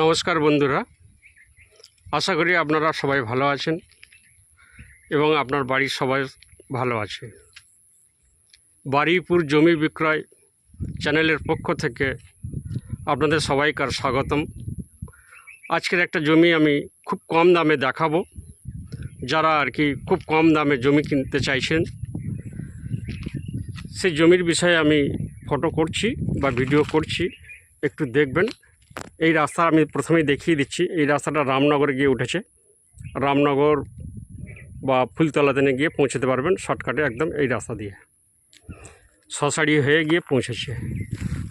নমস্কার বন্ধুরা। আশা করি আপনারা সবাই ভালো আছেন এবং আপনার বাড়ির সবাই ভালো আছে। বারুইপুর জমি বিক্রয় চ্যানেলের পক্ষ থেকে আপনাদের সবাইকার স্বাগতম। আজকের একটা জমি আমি খুব কম দামে দেখাবো। যারা আর কি খুব কম দামে জমি কিনতে চাইছেন, সেই জমির বিষয়ে আমি ফটো করছি বা ভিডিও করছি, একটু দেখবেন। এই রাস্তা আমি প্রথমেই দেখিয়ে দিচ্ছি। এই রাস্তাটা রামনগরে গিয়ে উঠেছে। রামনগর বা ফুলতলাতে গিয়ে পৌঁছতে পারবেন শর্টকাটে একদম এই রাস্তা দিয়ে। শশাড়ি হয়ে গিয়ে পৌঁছেছে।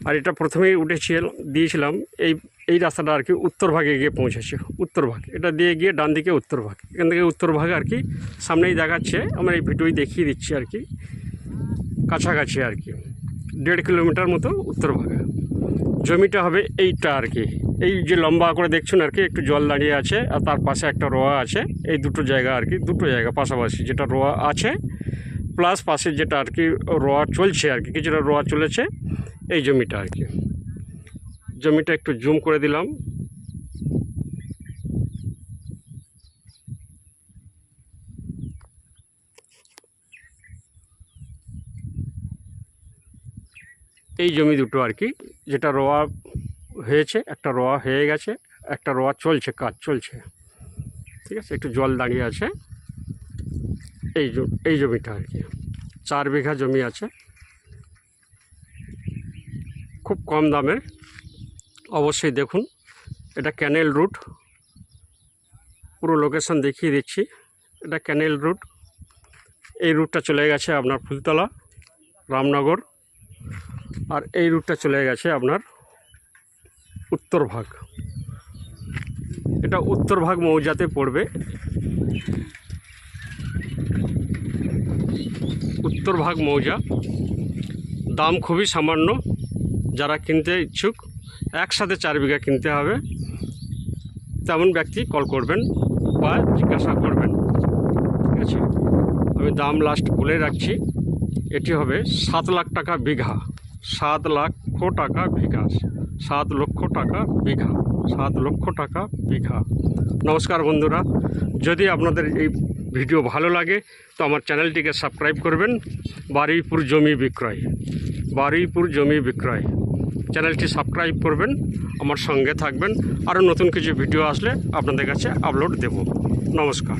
আর এটা প্রথমেই উঠেছি দিয়েছিলাম। এই এই রাস্তাটা আর কি উত্তর ভাগে গিয়ে পৌঁছেছে। উত্তর ভাগ। এটা দিয়ে গিয়ে ডান দিকে উত্তর ভাগ। এখান থেকে উত্তর ভাগে আর কি সামনেই দেখাচ্ছে। আমরা এই ভিডিওই দেখিয়ে দিচ্ছি আর কি। কাছাকাছি আর কি। দেড় কিলোমিটার মতো উত্তর ভাগে। জমিটা হবে এইটা আর কি। এই যে লম্বা করে দেখছেন আর কি, একটু জল দাঁড়িয়ে আছে আর তার পাশে একটা রোয়া আছে। এই দুটো জায়গা আর কি, দুটো জায়গা পাশাপাশি যেটা রোয়া আছে প্লাস পাশে যেটা আর কি রোয়া চলছে আর কি, কিছুটা রোয়া চলেছে, এই জমিটা আর কি। জমিটা একটু জুম করে দিলাম। এই জমি দুটো আর কি। যেটা রোয়া হয়েছে, একটা রোয়া হয়ে গেছে, একটা রোয়া চলছে, কাজ চলছে। ঠিক আছে, একটু জল দাঁড়িয়ে আছে। এই এই জমিটা আর কি। চার বিঘা জমি আছে। খুব কম দামের অবশ্যই দেখুন, এটা ক্যানেল রুট পুরো লোকেশন দেখিয়ে দিচ্ছি। এটা ক্যানেল রুট এই রুটটা চলে গেছে আপনার ফুলতলা, রামনগর। আর এই রুটটা চলে গেছে আপনার উত্তর ভাগ। এটা উত্তর ভাগ মৌজাতে পড়বে। উত্তর ভাগ মৌজা। দাম খুবই সামান্য। যারা কিনতে ইচ্ছুক, একসাথে চার বিঘা কিনতে হবে। তেমন ব্যক্তি কল করবেন বা জিজ্ঞাসা করবেন। ঠিক আছে? আমি দাম লাস্ট বলে রাখছি। এটি হবে সাত লাখ টাকা বিঘা। সাত লক্ষ টাকা বিঘা সাত লক্ষ টাকা বিঘা। সাত লক্ষ টাকা বিঘা। নমস্কার বন্ধুরা। যদি আপনাদের এই ভিডিও ভালো লাগে, তো আমার চ্যানেলটিকে সাবস্ক্রাইব করবেন। বারুইপুর জমি বিক্রয়। বারুইপুর জমি বিক্রয়। চ্যানেলটি সাবস্ক্রাইব করবেন, আমার সঙ্গে থাকবেন। আরও নতুন কিছু ভিডিও আসলে আপনাদের কাছে আপলোড দেব। নমস্কার।